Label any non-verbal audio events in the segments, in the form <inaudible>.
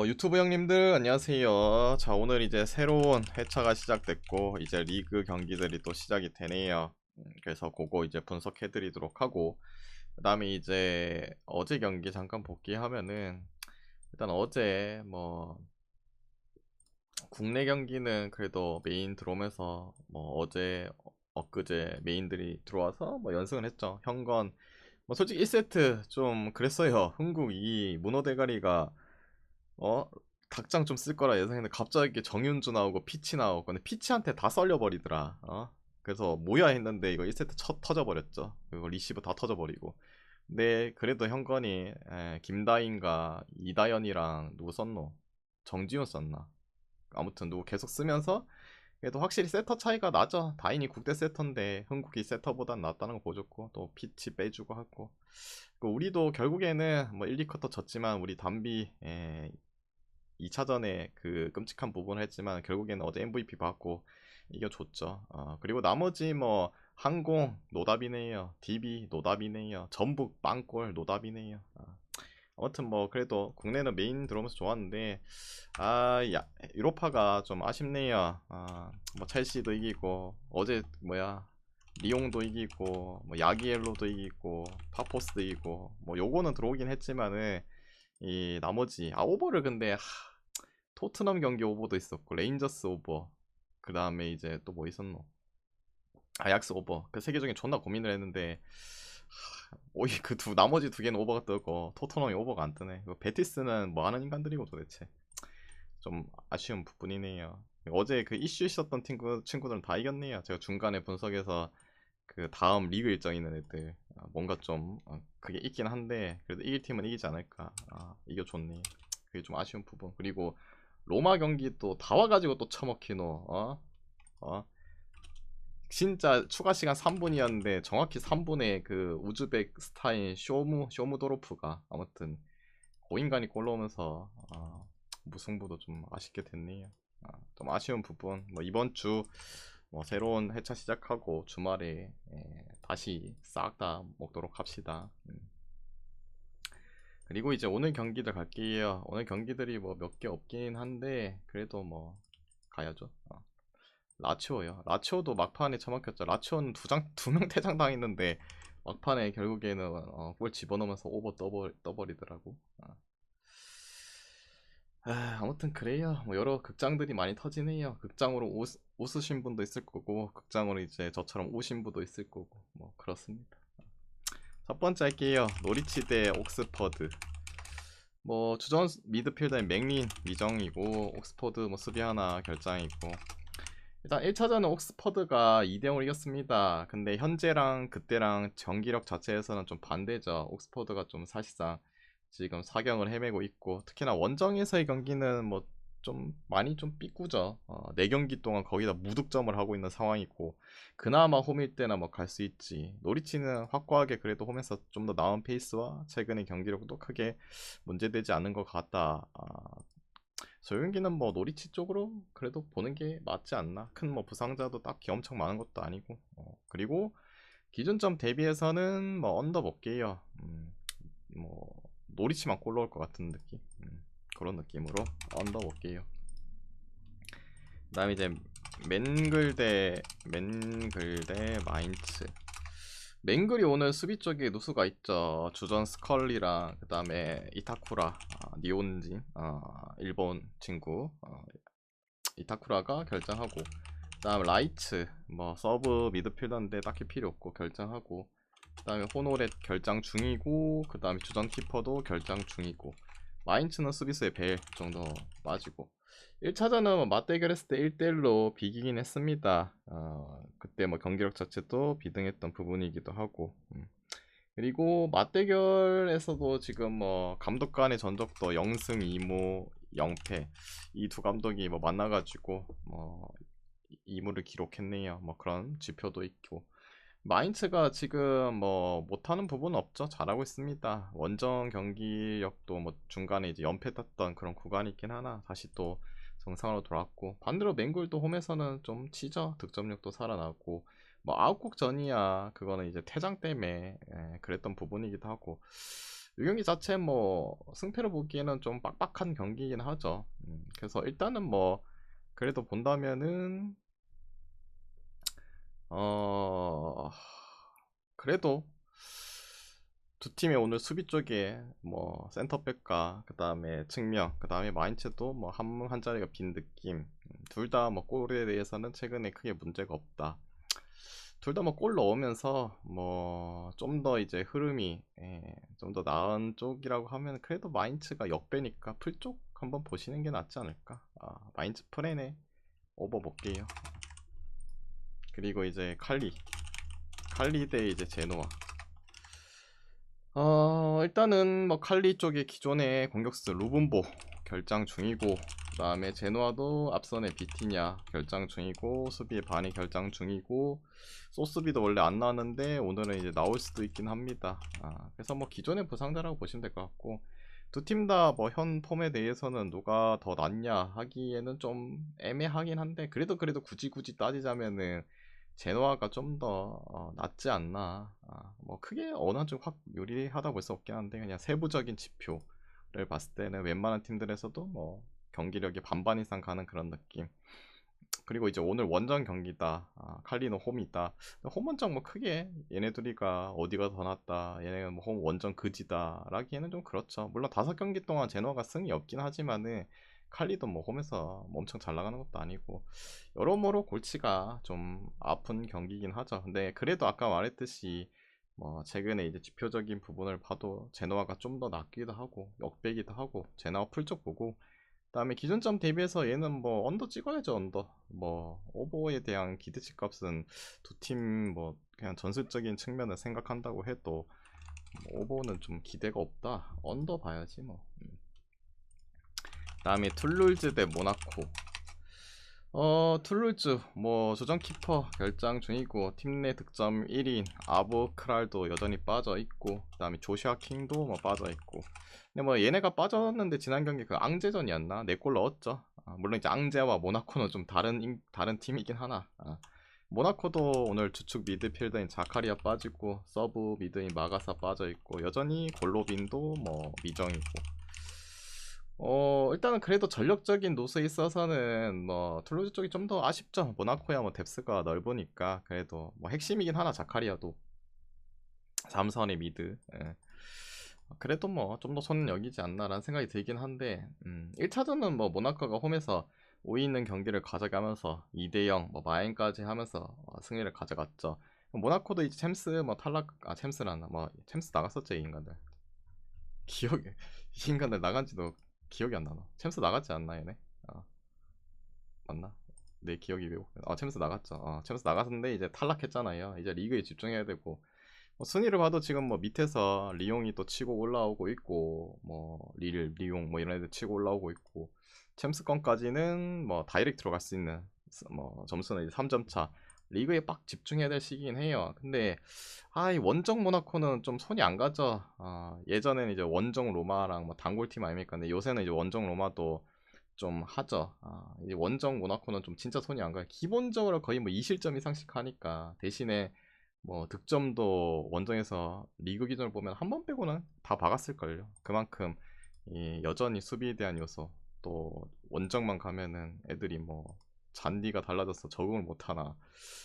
어, 유튜브 형님들 안녕하세요. 자, 오늘 이제 새로운 회차가 시작됐고 이제 리그 경기들이 또 시작이 되네요. 음, 그래서 그거 이제 분석해 드리도록 하고 그 다음에 이제 어제 경기 잠깐 복귀하면은 일단 어제 뭐 국내 경기는 그래도 메인 들어오면서 뭐 어제 어- 엊그제 메인들이 들어와서 뭐 연승을 했죠. 현건 뭐 솔직히 1세트 좀 그랬어요. <laughs> 흥국 이 문어 대가리가 어 닭장 좀 쓸 거라 예상했는데 갑자기 정윤주 나오고 피치 나오고 근데 피치한테 다 썰려버리더라. 어 그래서 뭐야 했는데 이거 1세트 쳐, 터져버렸죠. 그리고 리시브 다 터져버리고. 근데 그래도 현건이 에, 김다인과 이다연이랑 누구 썼노? 정지훈 썼나? 아무튼 누구 계속 쓰면서 그래도 확실히 세터 차이가 나죠. 다인이 국대 세터인데 흥국이 세터보단 낫다는 거 보여줬고 또 피치 빼주고 하고 그 우리도 결국에는 뭐 1, 2쿼터 졌지만 우리 담비 에, 2차전에 그 끔찍한 부분을 했지만 결국에는 어제 MVP 받고 이겨줬죠. 어, 그리고 나머지 뭐 항공 노답이네요. DB 노답이네요. 전북 빵골 노답이네요. 어. 아무튼 뭐 그래도 국내는 메인 들어오면서 좋았는데 아 야, 유로파가 좀 아쉽네요. 아, 뭐 첼시도 이기고 어제 뭐야 리옹도 이기고 뭐 야기엘로도 이기고 파포스도 이기고 뭐 요거는 들어오긴 했지만은 이 나머지 아 오버를 근데 하, 토트넘 경기 오버도 있었고 레인저스 오버 그 다음에 이제 또 뭐 있었노? 아약스 오버. 그 세 개 중에 존나 고민을 했는데 오이 그 두 나머지 두 개는 오버가 뜨고 토트넘이 오버가 안 뜨네. 그 베티스는 뭐 하는 인간들이고 도대체. 좀 아쉬운 부분이네요. 어제 그 이슈 있었던 친구, 친구들은 다 이겼네요. 제가 중간에 분석해서 그 다음 리그 일정 있는 애들 아, 뭔가 좀 어, 그게 있긴 한데 그래도 이길 팀은 이기지 않을까. 아, 이겨줬네. 그게 좀 아쉬운 부분. 그리고 로마 경기 또 다 와가지고 또 처먹히노 어? 어? 진짜 추가 시간 3분이었는데 정확히 3분에 그 우즈벡 스타인 쇼무 쇼무도로프가 아무튼 고인간이 골 넣으면서 어, 무승부도 좀 아쉽게 됐네요 아, 좀 아쉬운 부분 뭐 이번 주 뭐 새로운 회차 시작하고 주말에 예, 다시 싹 다 먹도록 합시다. 음. 그리고 이제 오늘 경기들 갈게요. 오늘 경기들이 뭐 몇 개 없긴 한데 그래도 뭐 가야죠. 어. 라치오요. 라치오도 막판에 처먹혔죠. 라치오는 두장 두 명 퇴장 당했는데 막판에 결국에는 어, 골 집어넣으면서 오버 떠버, 떠버리더라고. 어. 아, 아무튼 그래요. 뭐 여러 극장들이 많이 터지네요. 극장으로 오, 웃으신 분도 있을 거고 극장으로 이제 저처럼 오신 분도 있을 거고 뭐 그렇습니다. 첫 번째 할게요. 노리치 대 옥스퍼드. 뭐 주전 미드필더인 맥린 미정이고 옥스퍼드 뭐 수비 하나 결장이고 일단 1차전은 옥스퍼드가 2대0으로 이겼습니다. 근데 현재랑 그때랑 경기력 자체에서는 좀 반대죠. 옥스퍼드가 좀 사실상 지금 사경을 헤매고 있고 특히나 원정에서의 경기는 뭐 좀 많이 좀 삐꾸죠. 어, 4경기 동안 거기다 무득점을 하고 있는 상황이고 그나마 홈일 때나 뭐 갈 수 있지. 노리치는 확고하게 그래도 홈에서 좀 더 나은 페이스와 최근의 경기력도 크게 문제되지 않은 것 같다. 아, 소용기는 뭐 노리치 쪽으로 그래도 보는 게 맞지 않나. 큰 뭐 부상자도 딱히 엄청 많은 것도 아니고. 어, 그리고 기준점 대비해서는 뭐 언더 볼게요. 음, 뭐 노리치만 골 넣을 것 같은 느낌. 음, 그런 느낌으로 언더 볼게요. 그 다음에 이제 맨글 대 맨글 대 마인츠. 맨글이 오늘 수비 쪽에 누수가 있죠. 주전 스컬리랑 그 다음에 이타쿠라 아, 니온진 아, 일본 친구. 어, 이타쿠라가 결정하고 그 다음 라이츠 뭐 서브 미드필더인데 딱히 필요 없고 결정하고 그 다음에 호노렛 결정 중이고 그 다음에 주전 키퍼도 결정 중이고 마인츠는 수비수의 벨 정도 빠지고 1차전은 뭐 맞대결했을 때 1대1로 비기긴 했습니다. 어, 그때 뭐 경기력 자체도 비등했던 부분이기도 하고 음. 그리고 맞대결에서도 지금 뭐 감독 간의 전적도 0승 2무 0패 이 두 감독이 뭐 만나가지고 뭐 2무를 기록했네요. 뭐 그런 지표도 있고 마인츠가 지금 뭐 못하는 부분은 없죠. 잘하고 있습니다. 원정 경기력도 뭐 중간에 이제 연패 탔던 그런 구간이 있긴 하나 다시 또 정상으로 돌아왔고 반대로 맹골도 홈에서는 좀 치죠. 득점력도 살아나고 뭐 아웃국 전이야 그거는 이제 퇴장 때문에 예, 그랬던 부분이기도 하고 이 경기 자체 뭐 승패를 보기에는 좀 빡빡한 경기이긴 하죠. 음, 그래서 일단은 뭐 그래도 본다면은 어 그래도 두 팀의 오늘 수비 쪽에 뭐 센터백과 그 다음에 측면 그 다음에 마인츠도 뭐 한 한 자리가 빈 느낌 둘 다 뭐 골에 대해서는 최근에 크게 문제가 없다. 둘 다 뭐 골 넣으면서 뭐 좀 더 이제 흐름이 예, 좀더 나은 쪽이라고 하면 그래도 마인츠가 역배니까 풀 쪽 한번 보시는 게 낫지 않을까? 아, 마인츠 프레네 오버 볼게요. 그리고 이제 칼리. 칼리 대 이제 제노아. 어 일단은 뭐 칼리 쪽의 기존의 공격수 루분보 결장 중이고 그 다음에 제노아도 앞선에 비티냐 결장 중이고 수비의 반이 결장 중이고 소스비도 원래 안 나왔는데 오늘은 이제 나올 수도 있긴 합니다. 아, 그래서 뭐 기존의 부상자라고 보시면 될 것 같고 두 팀 다 뭐 현 폼에 대해서는 누가 더 낫냐 하기에는 좀 애매하긴 한데 그래도 그래도 굳이 굳이 따지자면은 제노아가 좀더 어, 낫지 않나. 아, 뭐 크게 어느 한쪽 확 유리하다 볼수 없긴 한데 그냥 세부적인 지표를 봤을 때는 웬만한 팀들에서도 뭐 경기력이 반반 이상 가는 그런 느낌. 그리고 이제 오늘 원정 경기다. 아, 칼리노 홈이다. 홈 원정 뭐 크게 얘네 둘이가 어디가 더 낫다. 얘네는 뭐 홈 원정 그지다. 라기에는 좀 그렇죠. 물론 다섯 경기 동안 제노아가 승이 없긴 하지만은 칼리도 뭐 홈에서 뭐 엄청 잘 나가는 것도 아니고 여러모로 골치가 좀 아픈 경기긴 하죠. 근데 그래도 아까 말했듯이 뭐 최근에 이제 지표적인 부분을 봐도 제노아가 좀 더 낫기도 하고 역배기도 하고 제노아 풀쪽 보고 그다음에 기존점 대비해서 얘는 뭐 언더 찍어야죠 언더 뭐 오버에 대한 기대치 값은 두 팀 뭐 그냥 전술적인 측면을 생각한다고 해도 뭐 오버는 좀 기대가 없다 언더 봐야지 뭐 음. 다음에 툴룰즈 대 모나코. 어 툴룰즈. 뭐 조정 키퍼 결장 중이고 팀 내 득점 1인 아보 크랄도 여전히 빠져 있고 그 다음에 조시아 킹도 뭐 빠져 있고. 근데 뭐 얘네가 빠졌는데 지난 경기 그 앙제전이었나? 4골 넣었죠. 아, 물론 이제 앙제와 모나코는 좀 다른 인- 다른 팀이긴 하나. 아, 모나코도 오늘 주축 미드필더인 자카리아 빠지고 서브 미드인 마가사 빠져 있고 여전히 골로빈도 뭐 미정이고 어 일단은 그래도 전력적인 노스에 있어서는 뭐 툴루즈 쪽이 좀 더 아쉽죠. 모나코야 뭐 뎁스가 넓으니까 그래도 뭐 핵심이긴 하나 자카리아도 삼선의 미드. 예. 그래도 뭐 좀 더 손은 여기지 않나라는 생각이 들긴 한데 음, 1차전은 뭐 모나코가 홈에서 5위 있는 경기를 가져가면서 2대0 뭐 마인까지 하면서 어, 승리를 가져갔죠. 모나코도 이제 챔스 뭐 탈락 아 챔스라나 뭐 챔스 나갔었죠 이 인간들. 기억이 이 인간들 나간지도 기억이 안 나나. 챔스 나갔지 않나 얘네? 어. 맞나? 내 기억이 왜곡. 아 챔스 나갔죠. 어, 챔스 나갔는데 이제 탈락했잖아요. 이제 리그에 집중해야 되고. 뭐 순위를 봐도 지금 뭐 밑에서 리용이 또 치고 올라오고 있고 뭐 리를 리용 뭐 이런 애들 치고 올라오고 있고 챔스권까지는 뭐 다이렉트로 갈 수 있는 뭐 점수는 이제 3점 차. 리그에 빡 집중해야 될 시기긴 해요. 근데 아, 이 원정 모나코는 좀 손이 안 가죠. 아, 예전에는 이제 원정 로마랑 뭐 단골팀 아닙니까? 근데 요새는 이제 원정 로마도 좀 하죠. 아, 이제 원정 모나코는 좀 진짜 손이 안 가요. 기본적으로 거의 뭐 2실점 이상씩 하니까 대신에 뭐 득점도 원정에서 리그 기준으로 보면 한 번 빼고는 다 박았을걸요. 그만큼 이 여전히 수비에 대한 요소 또 원정만 가면은 애들이 뭐 잔디가 달라져서 적응을 못하나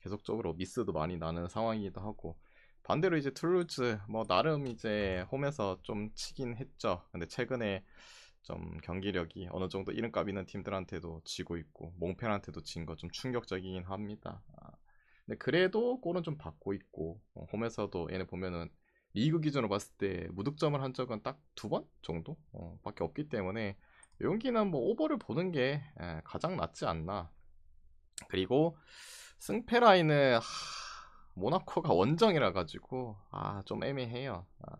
계속적으로 미스도 많이 나는 상황이기도 하고 반대로 이제 툴루즈 뭐 나름 이제 홈에서 좀 치긴 했죠. 근데 최근에 좀 경기력이 어느 정도 이름값 있는 팀들한테도 지고 있고 몽펜한테도 진 거 좀 충격적이긴 합니다. 아, 근데 그래도 골은 좀 받고 있고 어, 홈에서도 얘네 보면은 리그 기준으로 봤을 때 무득점을 한 적은 딱 두 번 정도 어, 밖에 없기 때문에 이 경기는 뭐 오버를 보는 게 에, 가장 낫지 않나. 그리고 승패 라인은 하, 모나코가 원정이라 가지고 아 좀 애매해요. 아,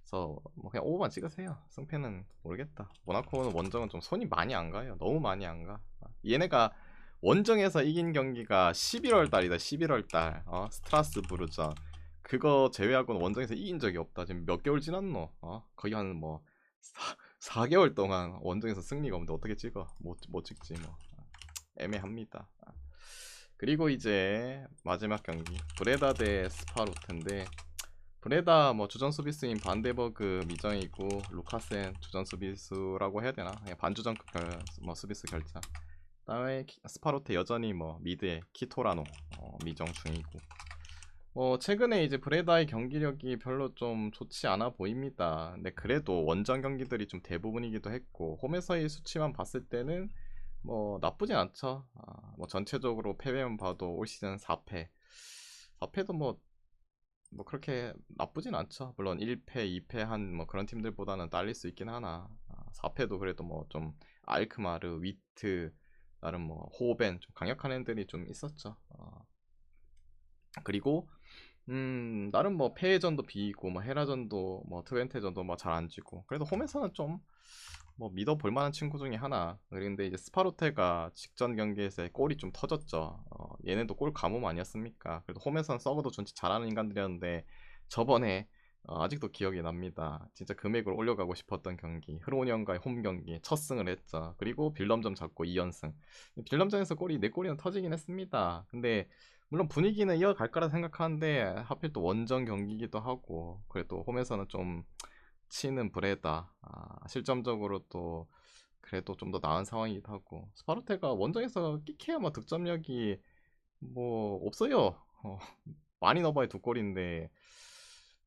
그래서 뭐 그냥 오버만 찍으세요. 승패는 모르겠다. 모나코는 원정은 좀 손이 많이 안 가요. 너무 많이 안 가. 아, 얘네가 원정에서 이긴 경기가 11월 달이다. 11월 달. 어? 스트라스부르전. 그거 제외하고는 원정에서 이긴 적이 없다. 지금 몇 개월 지났노? 어? 거의 한뭐 4, 개월 동안 원정에서 승리가 없는데 어떻게 찍어? 못, 못 찍지 뭐. 애매합니다. 아. 그리고 이제 마지막 경기 브레다 대 스파루트인데 브레다 뭐 주전 수비수인 반데버그 미정이고 루카센 주전 수비수라고 해야 되나? 그냥 반주전 결, 뭐 수비수 결자. 그다음에 키- 스파로테 여전히 뭐 미드에 키토라노 어, 미정 중이고. 어 최근에 이제 브레다의 경기력이 별로 좀 좋지 않아 보입니다. 근데 그래도 원정 경기들이 좀 대부분이기도 했고 홈에서의 수치만 봤을 때는 뭐 나쁘진 않죠. 아, 뭐 전체적으로 패배만 봐도 올 시즌 4패. 4패도 뭐 뭐 그렇게 나쁘진 않죠. 물론 1패, 2패 한 뭐 그런 팀들보다는 딸릴 수 있긴 하나. 아, 4패도 그래도 뭐 좀 알크마르, 위트, 나름 뭐 호벤 좀 강력한 애들이 좀 있었죠. 어. 그리고 음 나름 뭐 패전도 비이고 뭐 헤라전도 뭐 트웬테전도 뭐 잘 안 지고 그래도 홈에서는 좀 뭐 믿어 볼 만한 친구 중에 하나. 그런데 이제 스파로테가 직전 경기에서 골이 좀 터졌죠. 어, 얘네도 골 가뭄 아니었습니까? 그래도 홈에서는 썩어도 존치 잘하는 인간들이었는데 저번에 어, 아직도 기억이 납니다. 진짜 금액을 올려가고 싶었던 경기. 흐로니언과의 홈 경기 첫 승을 했죠. 그리고 빌럼점 잡고 2연승. 빌럼점에서 골이 4골이나 터지긴 했습니다. 근데 물론 분위기는 이어갈 거라 생각하는데 하필 또 원정 경기이기도 하고 그래도 홈에서는 좀 치는 브레다 아, 실점적으로 또 그래도 좀 더 나은 상황이기도 하고 스파르테가 원정에서 끼케야 뭐 득점력이 뭐 없어요 어, <laughs> 많이 넣어봐야 두 골인데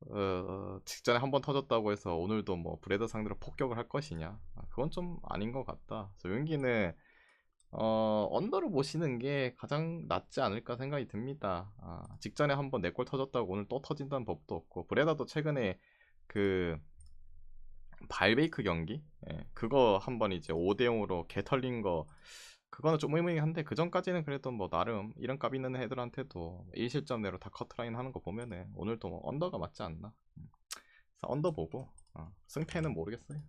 어, 직전에 한 번 터졌다고 해서 오늘도 뭐 브레다 상대로 폭격을 할 것이냐? 아, 그건 좀 아닌 것 같다. 소윤기는 어, 언더를 보시는 게 가장 낫지 않을까 생각이 듭니다. 아, 직전에 한번네골 터졌다고 오늘 또 터진다는 법도 없고 브레다도 최근에 그 발베이크 경기? 예, 그거 한 번 이제 5대 0으로 개 털린 거 그거는 좀 의문이한데 그 전까지는 그래도 뭐 나름 이런 값 있는 애들한테도 1실점 내로 다 커트라인 하는 거 보면은 오늘도 뭐 언더가 맞지 않나. 음. 그래서 언더 보고 어, 승패는 모르겠어요.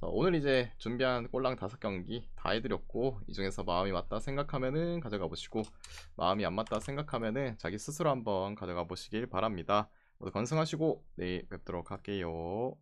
오늘 이제 준비한 꼴랑 다섯 경기 다 해드렸고 이 중에서 마음이 맞다 생각하면은 가져가 보시고 마음이 안 맞다 생각하면은 자기 스스로 한번 가져가 보시길 바랍니다. 모두 건승하시고 내일 뵙도록 할게요